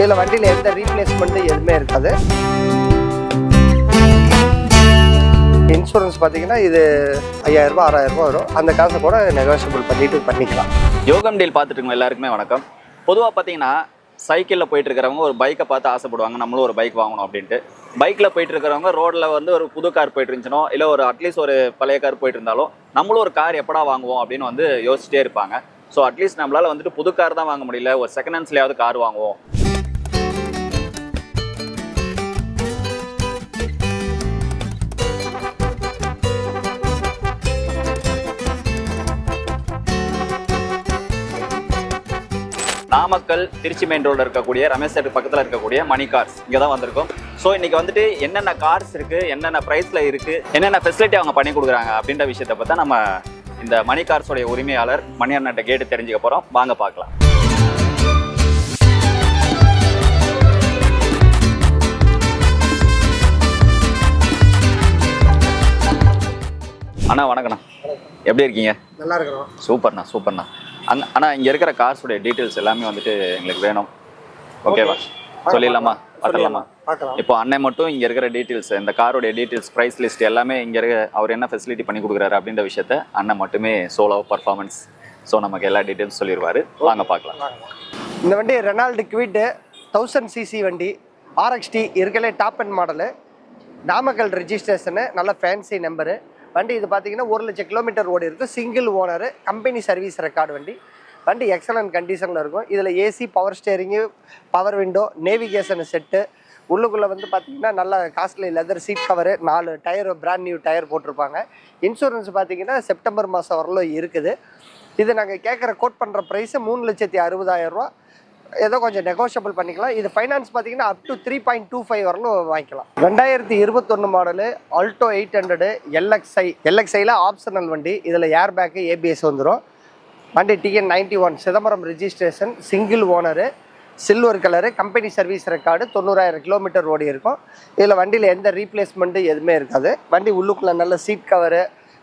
இதில் வண்டியில் எந்த ரீப்ளேஸ்மெண்ட்டும் எதுவுமே இருக்காது. இன்சூரன்ஸ் பார்த்தீங்கன்னா இது ஐயாயிரம் ரூபாய் ஆறாயிரம் ரூபாய் வரும். அந்த காசை கூட நெகோஷியபிள் பண்ணிட்டு பண்ணிக்கலாம். யோகம் டீல் பார்த்துட்டு எல்லாருக்குமே வணக்கம். பொதுவாக பார்த்தீங்கன்னா சைக்கிளில் போயிட்டு இருக்கிறவங்க ஒரு பைக்கை பார்த்து ஆசைப்படுவாங்க. நம்மளும் ஒரு பைக் வாங்கணும் அப்படின்ட்டு. பைக்கில் போயிட்டு இருக்கிறவங்க ரோட்டில் வந்து ஒரு புது கார் போயிட்டு இருந்துச்சுனோ இல்லை ஒரு அட்லீஸ்ட் ஒரு பழைய கார் போயிட்டு இருந்தாலும் நம்மளும் ஒரு கார் எப்படா வாங்குவோம் அப்படின்னு வந்து யோசிச்சிட்டே இருப்பாங்க. ஸோ அட்லீஸ்ட் நம்மளால் வந்துட்டு புது கார் தான் வாங்க முடியல. ஒரு செகண்ட் ஹேண்ட்ஸ்லேயாவது கார் வாங்குவோம். நாமக்கல் திருச்சி மெயின் ரோடில் இருக்கக்கூடிய ரமேஷ் தேட்டர் பக்கத்தில் இருக்கக்கூடிய மணி கார்ஸ் இங்கே தான் வந்திருக்கோம். ஸோ இன்னைக்கு வந்துட்டு என்னென்ன கார்ஸ் இருக்குது என்னென்ன ப்ரைஸில் இருக்குது என்னென்ன ஃபெசிலிட்டி அவங்க பண்ணி கொடுக்குறாங்க அப்படின்ற விஷயத்தை பார்த்தா நம்ம இந்த மணி கார்ஸோடைய உரிமையாளர் மணி அண்ணன்ட்ட கேட்டு தெரிஞ்சுக்க போகிறோம் வாங்க பார்க்கலாம். அண்ணா வணக்கண்ணா எப்படி இருக்கீங்க? நல்லா இருக்கிறோம். சூப்பர்ண்ணா சூப்பர்ண்ணா. அங்க ஆனால் இங்கே இருக்கிற கார்ஸோடைய டீட்டெயில்ஸ் எல்லாமே வந்துட்டு எங்களுக்கு வேணும். ஓகேவா? சொல்லிடலாமா? பார்த்துடலாமா? இப்போ அண்ணன் மட்டும் இங்கே இருக்கிற டீட்டெயில்ஸ் இந்த காரோடைய டீட்டெயில்ஸ் ப்ரைஸ் லிஸ்ட் எல்லாமே இங்கே இருக்க அவர் என்ன ஃபெசிலிட்டி பண்ணி கொடுக்குறாரு அப்படின்ற விஷயத்த அண்ணன் மட்டுமே சோலோ பர்ஃபார்மன்ஸ் ஸோ நமக்கு எல்லா டீட்டெயில்ஸ் சொல்லிடுவாரு வாங்க பார்க்கலாம். இந்த வண்டி ரெனால்டு குவிட்டு தௌசண்ட் சிசி வண்டி RXT இருக்கலே top end model Namakkal registration நல்ல ஃபேன்சி நம்பரு வண்டி இது பார்த்தீங்கன்னா ஒரு லட்சம் கிலோமீட்டர் ஓடி இருக்கும் single owner company service record வண்டி. வண்டி எக்ஸலண்ட் கண்டிஷனில் இருக்கும். இதில் AC power steering power window navigation set உள்ளுக்குள்ளே வந்து பார்த்தீங்கன்னா நல்ல காஸ்ட்லி லெதர் சீட் கவரு நாலு டயர் பிராண்ட் நியூ டயர் போட்டிருப்பாங்க. இன்சூரன்ஸ் பார்த்தீங்கன்னா செப்டம்பர் மாதம் வரலும் இருக்குது. இது நாங்கள் கேட்குற கோட் பண்ணுற ப்ரைஸு மூணு லட்சத்தி அறுபதாயிரம் ரூபா ஏதோ கொஞ்சம் நெகோஷியபிள் பண்ணிக்கலாம். இது ஃபைனான்ஸ் பார்த்தீங்கன்னா up to three point two five வரலும் வாங்கிக்கலாம். ரெண்டாயிரத்தி இருபத்தொன்று model Alto eight hundred LXI எல்எக்ஸ்ஐயில் ஆப்ஷனல் வண்டி இதில் ஏர் பேக்கு ஏபிஎஸ் வந்துடும் வண்டி TN ninety one Chidambaram registration single owner silver colour company service record தொண்ணூறாயிரம் கிலோமீட்டர் ஓடி இருக்கும். இதில் வண்டியில் எந்த ரீப்ளேஸ்மெண்ட்டு எதுவுமே இருக்காது. வண்டி உள்ளுக்குள்ளே நல்ல சீட் கவரு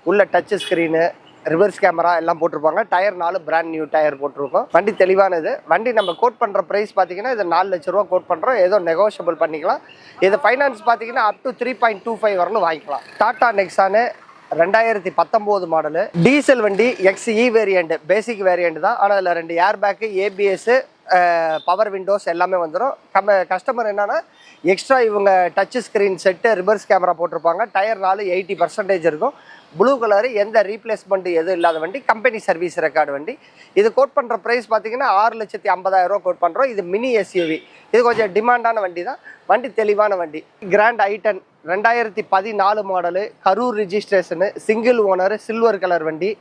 உள்ள டச் ஸ்க்ரீனு ரிவர்ஸ் கேமரா எல்லாம் போட்டிருப்பாங்க. டயர் நாலு பிராண்ட் நியூ டயர் போட்டிருக்கோம். வண்டி தெளிவானது. வண்டி நம்ம கோட் பண்ணுற ப்ரைஸ் பார்த்தீங்கன்னா இது நாலு லட்ச ரூபா கோட் பண்ணுறோம் ஏதோ நெகோஷியபிள் பண்ணிக்கலாம். இது ஃபைனான்ஸ் பார்த்தீங்கன்னா up to three point two five வரலும் வாங்கிக்கலாம். டாடா நெக்ஸானு ரெண்டாயிரத்தி பத்தொம்போது மாடலு டீசல் வண்டி எக்ஸ்இ வேரியண்ட் பேசிக் வேரியண்ட் தான். ஆனால் அதில் ரெண்டு air bag ABS power windows எல்லாமே வந்துடும் கம்ம கஸ்டமர் என்னென்னா எக்ஸ்ட்ரா இவங்க touch screen set reverse camera போட்டிருப்பாங்க. டயர் நாலு எயிட்டி பர்சன்டேஜ் இருக்கும். ப்ளூ கலரு எந்த ரீப்ளேஸ்மெண்ட் எதுவும் இல்லாத வண்டி. கம்பெனி சர்வீஸ் ரெக்கார்டு வண்டி. இது கோட் பண்ணுற ப்ரைஸ் பார்த்தீங்கன்னா ஆறு லட்சத்தி ஐம்பதாயிரம் ரூபா கோட் பண்ணுறோம் இது மினி எஸ்யூவி இது கொஞ்சம் டிமாண்டான வண்டி தான். வண்டி தெளிவான வண்டி. கிராண்ட் ஐட்டன் ரெண்டாயிரத்தி பதினாலு model Karur registration single owner silver colour வண்டி.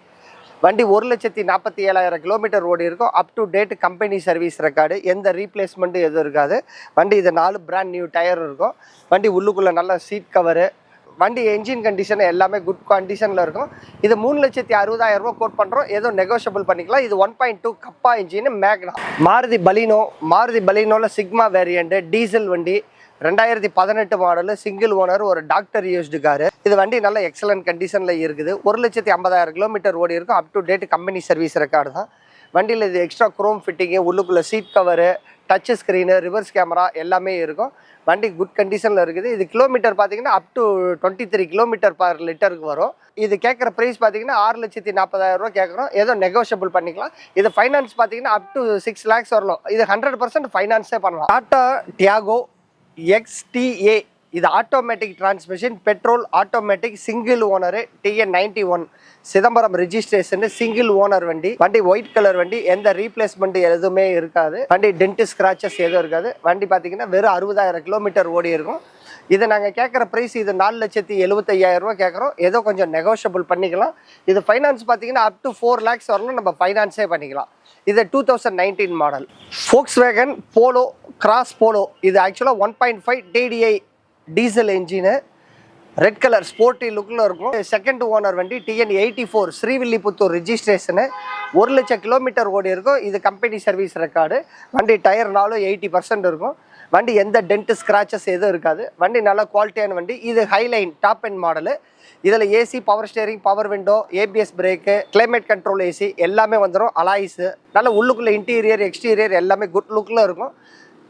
வண்டி ஒரு லட்சத்தி நாற்பத்தி ஏழாயிரம் கிலோமீட்டர் ஓடி இருக்கும். Up to date company service record எந்த ரீப்ளேஸ்மெண்ட்டும் எதுவும் இருக்காது. வண்டி இது நாலு பிராண்ட் நியூ டயர் இருக்கும். வண்டி உள்ளுக்குள்ளே நல்ல சீட் கவரு வண்டி என்ஜின் கண்டிஷன் எல்லாமே குட் கண்டிஷனில் இருக்கும். இது மூணு லட்சத்தி அறுபதாயிரம் ரூபா கோட் பண்ணுறோம் ஏதோ நெகோஷியபிள் பண்ணிக்கலாம். இது one point two Kappa engine Magna Maruti Baleno Maruti பலினோவில் Sigma variant diesel வண்டி. ரெண்டாயிரத்தி பதினெட்டு மாடலு சிங்கிள் ஓனர் ஒரு டாக்டர் யூஸ்டு காரு இது வண்டி நல்ல எக்ஸலண்ட் கண்டிஷனில் இருக்குது. ஒரு லட்சத்தி ஐம்பதாயிரம் கிலோமீட்டர் ஓடி இருக்கும். Up to date company service record தான். வண்டியில் இது எக்ஸ்ட்ரா குரோம் ஃபிட்டிங்கு உள்ளுக்குள்ளே seat cover touch screen reverse camera எல்லாமே இருக்கும். வண்டி குட் கண்டிஷனில் இருக்குது. இது கிலோமீட்டர் பார்த்தீங்கன்னா up to twenty three kilometre per லிட்டருக்கு வரும். இது கேட்குற ப்ரைஸ் பார்த்தீங்கன்னா ஆறு லட்சத்தி நாற்பதாயிரம் ரூபா கேட்குறோம் ஏதோ நெகோஷியபிள் பண்ணிக்கலாம். இது ஃபைனான்ஸ் பார்த்தீங்கன்னா அப் டு சிக்ஸ் லேக்ஸ் வரலாம் இது ஹண்ட்ரட் பர்சன்ட் ஃபைனான்ஸே பண்ணலாம். டாட்டா டியாகோ எக்ஸ்டிஏ இது automatic transmission petrol automatic single owner TN ninety one Chidambaram registration single owner வண்டி. வண்டி ஒயிட் கலர் வண்டி எந்த ரீப்ளேஸ்மெண்ட் எதுவுமே இருக்காது. வண்டி டென்ட் ஸ்கிராச்சஸ் எதுவும் இருக்காது. வண்டி பார்த்தீங்கன்னா வெறும் அறுபதாயிரம் கிலோமீட்டர் ஓடி இருக்கும். இது நாங்கள் கேட்குற ப்ரைஸ் இது நாலு லட்சத்தி எழுபத்தையாயிரம் ரூபா கேட்குறோம் ஏதோ கொஞ்சம் நெகோஷியபிள் பண்ணிக்கலாம். இது ஃபைனான்ஸ் பார்த்தீங்கன்னா அப் டு ஃபோர் லேக்ஸ் வரணும். நம்ம ஃபைனான்ஸே பண்ணிக்கலாம். இது two thousand nineteen model Volkswagen Polo cross Polo இது ஆக்சுவலாக one point five TDI diesel engine red colour sporty லுக்கில் இருக்கும். செகண்ட் ஓனர் வண்டி TN eighty four Srivilliputhur registration ஒரு லட்சம் கிலோமீட்டர் ஓடி இருக்கும். இது கம்பெனி சர்வீஸ் ரெக்கார்டு வண்டி டயர்னாலும் எயிட்டி பர்சன்ட் இருக்கும். வண்டி எந்த டென்ட் ஸ்க்ராச்சஸ் எதுவும் இருக்காது. வண்டி நல்ல குவாலிட்டியான வண்டி. இது ஹைலைன் டாப் அண்ட் மாடலு இதில் AC power steering power window ABS brake climate control AC எல்லாமே வந்துடும் அலாய்ஸு நல்ல உள்ளுக்குள்ளே இன்டீரியர் எக்ஸ்டீரியர் எல்லாமே குட் லுக்கில் இருக்கும்.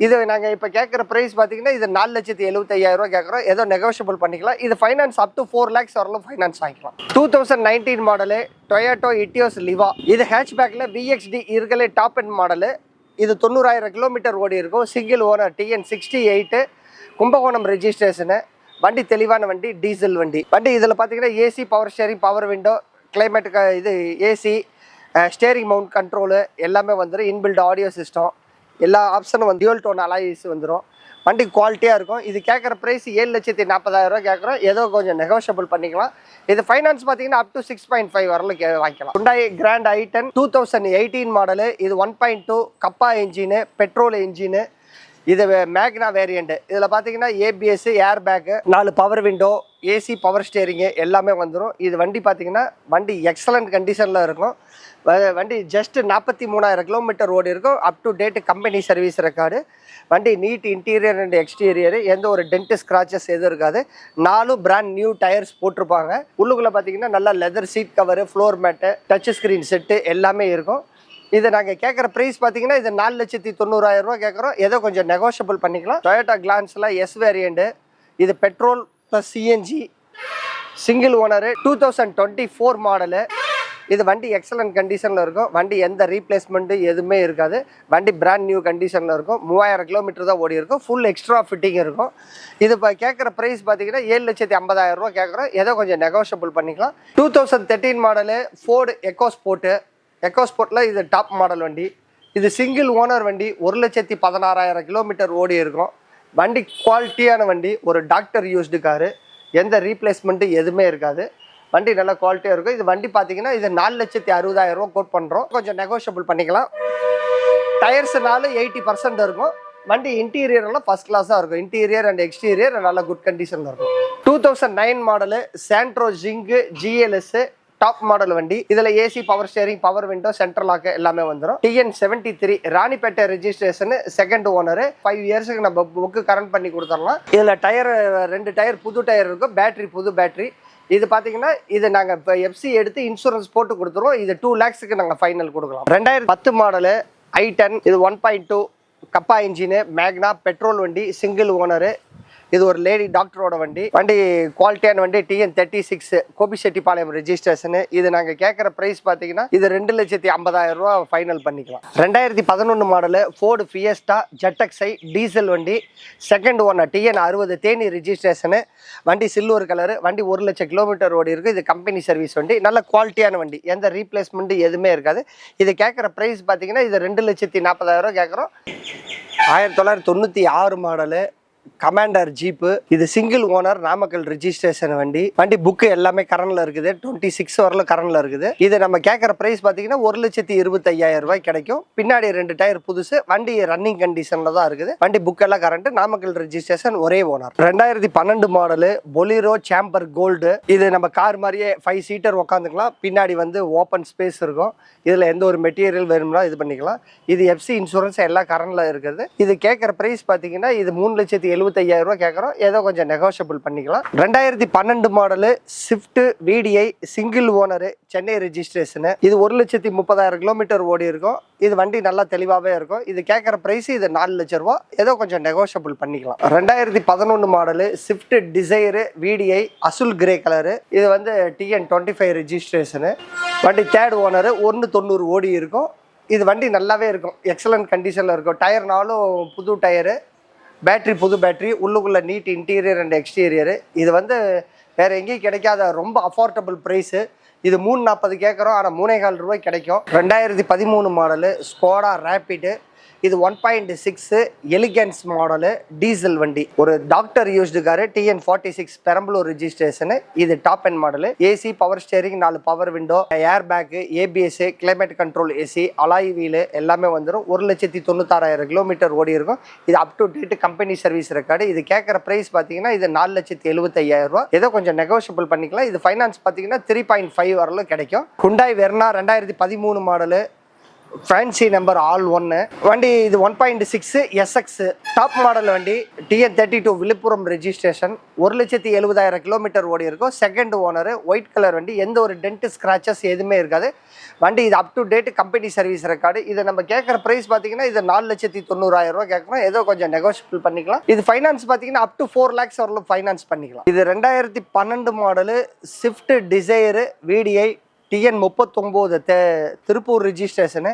இது நாங்கள் இப்போ கேட்குற ப்ரைஸ் பார்த்தீங்கன்னா இது நாலு லட்சத்தி எழுபத்தையாயிரம் ரூபா கேட்குறோம் ஏதோ நெகோஷியபிள் பண்ணிக்கலாம். இது finance up to four lakhs வரலும் ஃபைனான்ஸ் வாங்கிக்கலாம் two thousand nineteen model Toyota Etios Liva இது ஹேட்ச்பேக்கில் விஎக்ஸ்டி இருக்கலே டாப் அண்ட் மாடலு இது தொண்ணூறாயிரம் கிலோமீட்டர் ஓடி இருக்கும். Single owner TN sixty eight Kumbakonam registration வண்டி தெளிவான வண்டி டீசல் வண்டி. வண்டி இதில் பார்த்தீங்கன்னா AC power steering power window கிளைமேட்டுக்கு இது ஏசி ஸ்டேரிங் மவுண்ட் கண்ட்ரோலு எல்லாமே வந்துடும் இன்பில்ட் ஆடியோ சிஸ்டம் எல்லா ஆப்ஷனும் வந்து டியூல் டோன் அலாயிஸ் வந்துடும் வண்டி குவாலிட்டியாக இருக்கும். இது கேட்குற ப்ரைஸ் ஏழு லட்சத்தி நாற்பதாயிரரூவா கேட்குறோம் ஏதோ கொஞ்சம் நெகோஷியபிள் பண்ணிக்கலாம். இது ஃபைனான்ஸ் பார்த்தீங்கன்னா up to six point five வரலும் வாங்கிக்கலாம். Hyundai grand i ten two thousand eighteen model இது one point two Kappa engine petrol engine இது மேக்னா வேரியண்ட்டு இதில் பார்த்தீங்கன்னா ஏபிஎஸ் ஏர் பேக்கு நாலு power window AC power steering எல்லாமே வந்துடும் இது வண்டி பார்த்தீங்கன்னா வண்டி எக்ஸலண்ட் கண்டிஷனில் இருக்கும். வண்டி ஜஸ்ட் நாற்பத்தி மூணாயிரம் கிலோமீட்டர் ஓடி இருக்கும். Up to date company service record வண்டி நீட் இன்டீரியர் அண்ட் எக்ஸ்டீரியர் எந்த ஒரு டென்ட் ஸ்க்ராச்சஸ் எதுவும் இருக்காது. நாலும் பிராண்ட் நியூ டயர்ஸ் போட்டிருப்பாங்க. உள்ளுக்குள்ளே பார்த்தீங்கன்னா நல்லா leather seat cover floor mat touch screen set எல்லாமே இருக்கும். இது நாங்கள் கேட்குற ப்ரைஸ் பார்த்தீங்கன்னா இது நாலு லட்சத்தி தொண்ணூறாயிரம் ரூபா கேட்குறோம் ஏதோ கொஞ்சம் நெகோஷியபிள் பண்ணிக்கலாம். டொயோட்டா கிளான்ஸில் எஸ் வேரியண்ட்டு இது petrol plus CNG single owner two thousand twenty four model இது வண்டி எக்ஸலண்ட் கண்டிஷனில் இருக்கும். வண்டி எந்த ரீப்ளேஸ்மெண்ட்டு எதுவுமே இருக்காது. வண்டி பிராண்ட் நியூ கண்டிஷனில் இருக்கும். மூவாயிரம் கிலோமீட்டர் தான் ஓடி இருக்கும். ஃபுல் எக்ஸ்ட்ரா ஃபிட்டிங் இருக்கும். இது இப்போ கேட்குற ப்ரைஸ் பார்த்தீங்கன்னா ஏழு லட்சத்தி ஐம்பதாயிரம் ரூபா கேட்குறோம் ஏதோ கொஞ்சம் நெகோஷியபிள் பண்ணிக்கலாம். Two thousand thirteen model Ford EcoSport இது டாப் மாடல் வண்டி. இது சிங்கிள் ஓனர் வண்டி. ஒரு லட்சத்தி பதினாறாயிரம் கிலோமீட்டர் ஓடி இருக்கும். வண்டி குவாலிட்டியான வண்டி. ஒரு டாக்டர் யூஸ்டு காரு எந்த ரீப்ளேஸ்மெண்ட்டு எதுவுமே இருக்காது. வண்டி நல்ல குவாலிட்டியாக இருக்கும். இது வண்டி பார்த்தீங்கன்னா இது நாலு லட்சத்தி அறுபதாயிரம் ரூபா கோட் பண்ணுறோம் கொஞ்சம் நெகோஷியபிள் பண்ணிக்கலாம். டயர்ஸ்னாலும் எயிட்டி பர்சன்ட் இருக்கும். வண்டி இன்டீரியர்லாம் ஃபஸ்ட் கிளாஸாக இருக்கும். இன்டீரியர் அண்ட் எக்ஸ்டீரியர் நல்ல குட் கண்டிஷனில் இருக்கும். Two thousand nine model Santro Zing GLS top model வண்டி. இதில் AC power steering power window central lock எல்லாமே வந்துடும் TN seventy three Ranipet registration second owner five இயர்ஸுக்கு நம்ம புக்கு கரண்ட் பண்ணி கொடுத்துடலாம். இதில் டயர் ரெண்டு டயர் புது டயர் இருக்கும். பேட்டரி புது பேட்டரி இது பார்த்தீங்கன்னா இது நாங்கள் இப்போ எஃப்சி எடுத்து இன்சூரன்ஸ் போட்டு கொடுத்துருவோம் இது டூ லேக்ஸுக்கு நாங்கள் ஃபைனல் கொடுக்கலாம். ரெண்டாயிரத்தி பத்து மாடலு ஐ டென் இது one point two kappa engine Magna petrol வண்டி சிங்கிள் ஓனரு இது ஒரு லேடி டாக்டரோட வண்டி. வண்டி குவாலிட்டியான வண்டி TN thirty six Gobichettipalayam registration இது நாங்கள் கேட்குற ப்ரைஸ் பார்த்தீங்கன்னா இது ரெண்டு லட்சத்தி ஐம்பதாயிரம் ரூபா ஃபைனல் பண்ணிக்கலாம். ரெண்டாயிரத்தி பதினொன்று மாடலு ஃபோர்டு ஃபியஸ்டா ஜெட்டக்ஸை டீசல் வண்டி. செகண்ட் ஓனர் டிஎன் அறுபது தேனி ரெஜிஸ்ட்ரேஷனு வண்டி சில்வர் கலரு வண்டி ஒரு லட்சம் கிலோமீட்டர் ஓடி இருக்கு. இது கம்பெனி சர்வீஸ் வண்டி. நல்ல குவாலிட்டியான வண்டி. எந்த ரீப்ளேஸ்மெண்ட்டு எதுவுமே இருக்காது. இது கேட்குற ப்ரைஸ் பார்த்தீங்கன்னா இது ரெண்டு லட்சத்தி நாற்பதாயிரம் கேட்குறோம். ஆயிரத்தி தொள்ளாயிரத்தி தொண்ணூற்றி ஆறு மாடலு கமாண்டர் ஜீப்பு இது சிங்கிள் ஓனர் நாமக்கல் ரிஜிஸ்ட்ரேஷன் வண்டி. வண்டி புக்கு எல்லாமே கரண்ட்ல இருக்குது. டுவெண்ட்டி சிக்ஸ் வரலும் கரண்ட்ல இருக்குது. இது நம்ம கேட்குற ப்ரைஸ் பார்த்தீங்கன்னா ஒரு லட்சத்தி இருபத்தையாயிரம் ரூபாய் கிடைக்கும். பின்னாடி ரெண்டு டயர் புதுசு. வண்டி ரன்னிங் கண்டிஷன்ல தான் இருக்குது. வண்டி புக் எல்லாம் கரண்ட் நாமக்கல் ரிஜிஸ்ட்ரேஷன் ஒரே ஓனர் ரெண்டாயிரத்தி பன்னெண்டு மாடலு பொலிரோ சாம்பர் கோல்டு இது நம்ம கார் மாதிரியே ஃபைவ் சீட்டர் உட்காந்துக்கலாம் பின்னாடி வந்து ஓப்பன் ஸ்பேஸ் இருக்கும். இதில் எந்த ஒரு மெட்டீரியல் வேணும்னா இது பண்ணிக்கலாம். இது எஃப்சி இன்சூரன்ஸ் எல்லா கரண்ட்ல இருக்குது. இது கேட்குற ப்ரைஸ் பார்த்தீங்கன்னா இது மூணு லட்சத்தி எழுபத்தையாயிரம் கேட்குறோம் ஏதோ கொஞ்சம் நெகோஷியபிள் பண்ணிக்கலாம். ரெண்டாயிரத்தி பன்னெண்டு model Swift VDI single owner Chennai registration இது ஒரு லட்சத்தி முப்பதாயிரம் கிலோமீட்டர் ஓடி இருக்கும். இது வண்டி நல்லா தெளிவாகவே இருக்கும். இது கேட்குற ப்ரைஸ் இது நாலு லட்ச ரூபா. ஏதோ கொஞ்சம் நெகோஷியபிள் பண்ணிக்கலாம். ரெண்டாயிரத்தி பதினொன்று model Swift Dzire VDI azure grey colour இது வந்து டிஎன் டுவெண்ட்டி ஃபைவ் ரெஜிஸ்ட்ரேஷனு வண்டி தேர்ட் ஓனரு ஒன்று தொண்ணூறு ஓடி இருக்கும். இது வண்டி நல்லாவே இருக்கும். எக்ஸலண்ட் கண்டிஷனில் இருக்கும். டயர்னாலும் புது டயரு பேட்ரி புது பேட்ரி உள்ளுக்குள்ளே நீட் இன்டீரியர் அண்ட் எக்ஸ்டீரியரு இது வந்து வேறு எங்கேயும் கிடைக்காத ரொம்ப அஃபோர்டபுள் ப்ரைஸு இது மூணு நாற்பது கேட்குறோம் ஆனால் மூணே கால் ரூபாய் கிடைக்கும். ரெண்டாயிரத்தி பதிமூணு மாடலு ஸ்கோடா ரேப்பிடு இது one point six elegance model diesel வண்டி. ஒரு doctor used car TN forty six Perambalur registration இது top and model AC power steering நாலு power window airbag ABS climate control AC alloy wheel எல்லாமே வந்துடும் ஒரு லட்சத்தி தொண்ணூத்தாறாயிரம் கிலோமீட்டர் ஓடி இருக்கும். இது up to date company service record இது கேட்குற ப்ரைஸ் பார்த்தீங்கன்னா இது நாலு லட்சத்தி எழுபத்தையாயிரம் ரூபா ஏதோ கொஞ்சம் நெகோஷியபிள் பண்ணிக்கலாம். இது ஃபைனான்ஸ் பார்த்தீங்கன்னா த்ரீ பாயிண்ட் ஃபைவ் வரலும் கிடைக்கும். குண்டாய் வெர்னா ரெண்டாயிரத்தி பதிமூணு மாடலு ஃபேன்சி நம்பர் ஆல் ஒன்று வண்டி இது one point six SX top model வண்டி TN thirty two Villupuram registration ஒரு லட்சத்தி எழுபதாயிரம் கிலோமீட்டர் ஓடி இருக்கும். செகண்ட் ஓனர் ஒயிட் கலர் வண்டி. எந்த ஒரு டென்ட் ஸ்க்ராச்சஸ் எதுவுமே இருக்காது. வண்டி இது up to date company service record இதை நம்ம கேட்குற ப்ரைஸ் பார்த்தீங்கன்னா இது நாலு லட்சத்தி தொண்ணூறாயிரம் ரூபா கேட்குறோம் ஏதோ கொஞ்சம் நெகோஷியபிள் பண்ணிக்கலாம். இது ஃபைனான்ஸ் பார்த்தீங்கன்னா அப் டு ஃபோர் லேக்ஸ் வரலும் ஃபைனான்ஸ் பண்ணிக்கலாம். இது ரெண்டாயிரத்தி பன்னெண்டு model Swift Dzire VDI TN முப்பத்தொம்போது தே திருப்பூர் ரிஜிஸ்ட்ரேஷனு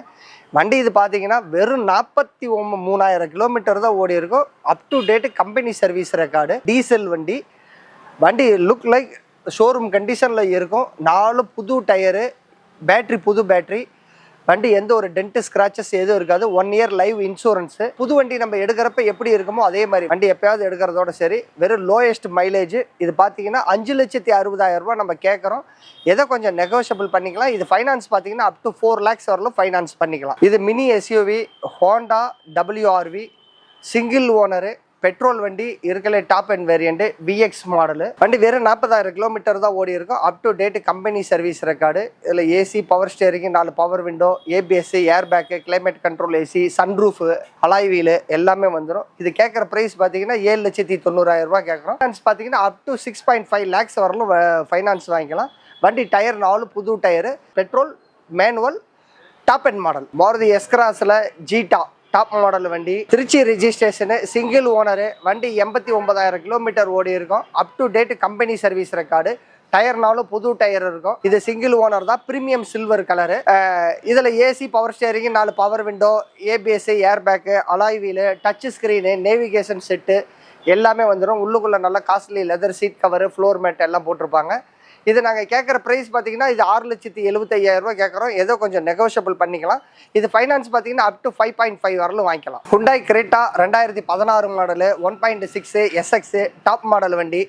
வண்டி இது பார்த்தீங்கன்னா வெறும் நாற்பத்தி ஒம்பது மூணாயிரம் கிலோமீட்டர் தான் ஓடி இருக்கும். Up to date company service record diesel வண்டி. வண்டி லுக் லைக் ஷோரூம் கண்டிஷனில் இருக்கும். நாலு புது டயரு பேட்ரி புது பேட்ரி வண்டி எந்த ஒரு டென்ட் ஸ்கிராச்சஸ் எதுவும் இருக்காது. ஒன் இயர் லைவ் இன்சூரன்ஸு புது வண்டி நம்ம எடுக்கிறப்ப எப்படி இருக்குமோ அதே மாதிரி. வண்டி எப்பயாவது எடுக்கிறதோட சரி. வெறும் லோயஸ்ட் மைலேஜ் இது பார்த்தீங்கன்னா அஞ்சு லட்சத்தி அறுபதாயிரம் ரூபாய் நம்ம கேட்குறோம் எதை கொஞ்சம் நெகோஷியபிள் பண்ணிக்கலாம். இது ஃபைனான்ஸ் பார்த்தீங்கன்னா அப் டு ஃபோர் லேக்ஸ் வரலும் ஃபைனான்ஸ் பண்ணிக்கலாம். இது mini SUV Honda WRV single owner petrol வண்டி இருக்கல top and variant VX model வண்டி வெறும் நாற்பதாயிரம் கிலோமீட்டர் தான் ஓடி இருக்கும். Up to date company service record இதில் ஏசி பவர் ஸ்டேரிங் நாலு power window ABS airbag climate control AC sunroof alloy wheel எல்லாமே வந்துடும் இது கேட்குற ப்ரைஸ் பார்த்தீங்கன்னா ஏழு லட்சத்தி தொண்ணூறாயிரம் ரூபாய் கேட்குறோம். ஃபைனான்ஸ் பார்த்தீங்கன்னா up to six point five lakhs வரலும் ஃபைனான்ஸ் வாங்கிக்கலாம். வண்டி டயர் நாலு புது tyre petrol manual top and model Maruti எஸ்கிராஸில் Zeta top model வண்டி. திருச்சி ரிஜிஸ்ட்ரேஷனு சிங்கிள் ஓனரு வண்டி எண்பத்தி ஒன்பதாயிரம் கிலோமீட்டர் ஓடி இருக்கும். Up to date company service record டயர்னாலும் புது டயர் இருக்கும். இது சிங்கிள் ஓனர் தான். ப்ரீமியம் சில்வர் கலரு இதில் ஏசி பவர் ஸ்டேரிங் நாலு power window ABS airbag alloy wheel touch screen navigation set எல்லாமே வந்துடும் உள்ளுக்குள்ளே நல்ல costly leather seat cover floor mat எல்லாம் போட்டிருப்பாங்க. இது நாங்கள் கேட்குற ப்ரைஸ் பார்த்தீங்கன்னா இது ஆறு லட்சத்தி எழுபத்தையாயிரம் ரூபாய் கேட்குறோம் ஏதோ கொஞ்சம் நெகோஷியபிள் பண்ணிக்கலாம். இது ஃபைனான்ஸ் பார்த்தீங்கன்னா up to five point five வரலும் வாங்கிக்கலாம். ஹுண்டாய் கிரேட்டா ரெண்டாயிரத்தி பதினாறு model one point six SX top model வண்டி.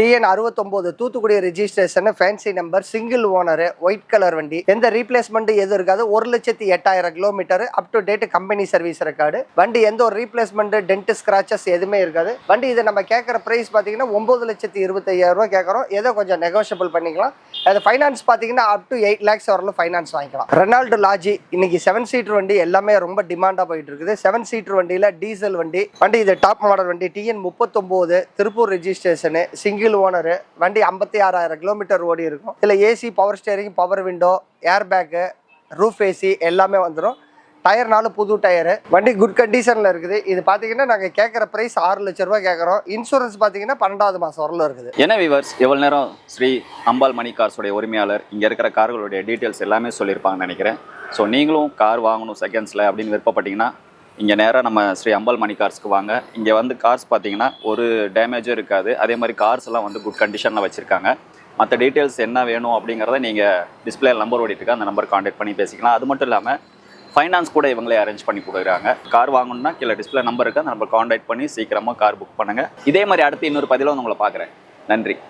டிஎன் அறுபத்தொம்போது Thoothukudi registration fancy number single owner white colour வண்டி. எந்த ரீப்ளேஸ்மெண்ட் எதுவும் இருக்காது. ஒரு லட்சத்தி எட்டாயிரம் kilometre up to date company service record வண்டி எந்த ஒரு ரீப்ளேஸ்மெண்ட் டென்ட் ஸ்கிராச்சஸ் எதுவுமே இருக்காது. வண்டி இதை நம்ம கேட்குற ப்ரைஸ் பார்த்தீங்கன்னா ஒம்பது லட்சத்தி இருபத்தையாயிரம் ரூபா கேட்குறோம். ஏதோ கொஞ்சம் நெகோஷியபிள் பண்ணிக்கலாம். அது ஃபைனான்ஸ் பார்த்தீங்கன்னா அப் டு எயிட் லேக்ஸ் வரலும் ஃபைனான்ஸ் வாங்கிக்கலாம். ரெனால்டு லாஜி இன்னைக்கு செவன் சீட்டர் வண்டி எல்லாமே ரொம்ப டிமாண்டாக போயிட்டு இருக்குது செவன் சீட்டர் வண்டியில் டீசல் வண்டி. வண்டி இது டாப் மாடல் வண்டி. டிஎன் முப்பத்தொம்போது திருப்பூர் ரெஜிஸ்ட்ரேஷனு சிங்கிள் ஓனரு வண்டி ஐம்பத்தி ஆறாயிரம் கிலோமீட்டர் ஓடி இருக்கும். இதில் AC power steering power window airbag roof AC எல்லாமே வந்துடும் டயர்னாலும் புது டயரு வண்டி குட் கண்டிஷனில் இருக்குது. இது பார்த்தீங்கன்னா நாங்கள் கேட்குற ப்ரைஸ் ஆறு லட்ச ரூபா கேட்குறோம் இன்சூரன்ஸ் பார்த்தீங்கன்னா பன்னெண்டாவது மாதம் வரல இருக்குது. என்ன விவர்ஸ் எவ்வளோ நேரம் ஸ்ரீ அம்பாள் மணி கார்ஸுடைய உரிமையாளர் இங்கே இருக்கிற கார்களுடைய டீட்டெயில்ஸ் எல்லாமே சொல்லியிருப்பாங்கன்னு நினைக்கிறேன். ஸோ நீங்களும் கார் வாங்கணும் செகண்ட்ஸில் அப்படின்னு விருப்பப்பட்டீங்கன்னா இங்கே நேராக நம்ம ஸ்ரீ அம்பாள் மணி கார்ஸ்க்கு வாங்க. இங்கே வந்து கார்ஸ் பார்த்தீங்கன்னா ஒரு டேமேஜும் இருக்காது. அதே மாதிரி கார்ஸ் எல்லாம் வந்து குட் கண்டிஷனில் வச்சுருக்காங்க. மற்ற டீட்டெயில்ஸ் என்ன வேணும் அப்படிங்கிறத நீங்கள் டிஸ்பிளே நம்பர் ஓடிட்டுருக்கு. அந்த நம்பர் காண்டாக்ட் பண்ணி பேசிக்கலாம். அது மட்டும் இல்லாமல் ஃபைனான்ஸ் கூட இவங்களே அரேஞ்ச் பண்ணி கொடுக்குறாங்க. கார் வாங்கணும்னா கீழே டிஸ்பிளே நம்பர் இருக்குது அந்த நம்பர் காண்டாக்ட் பண்ணி சீக்கிரமாக கார் புக் பண்ணுங்கள் இதே மாதிரி அடுத்து இன்னொரு பதிலாக வந்து உங்களை பார்க்குறேன் நன்றி.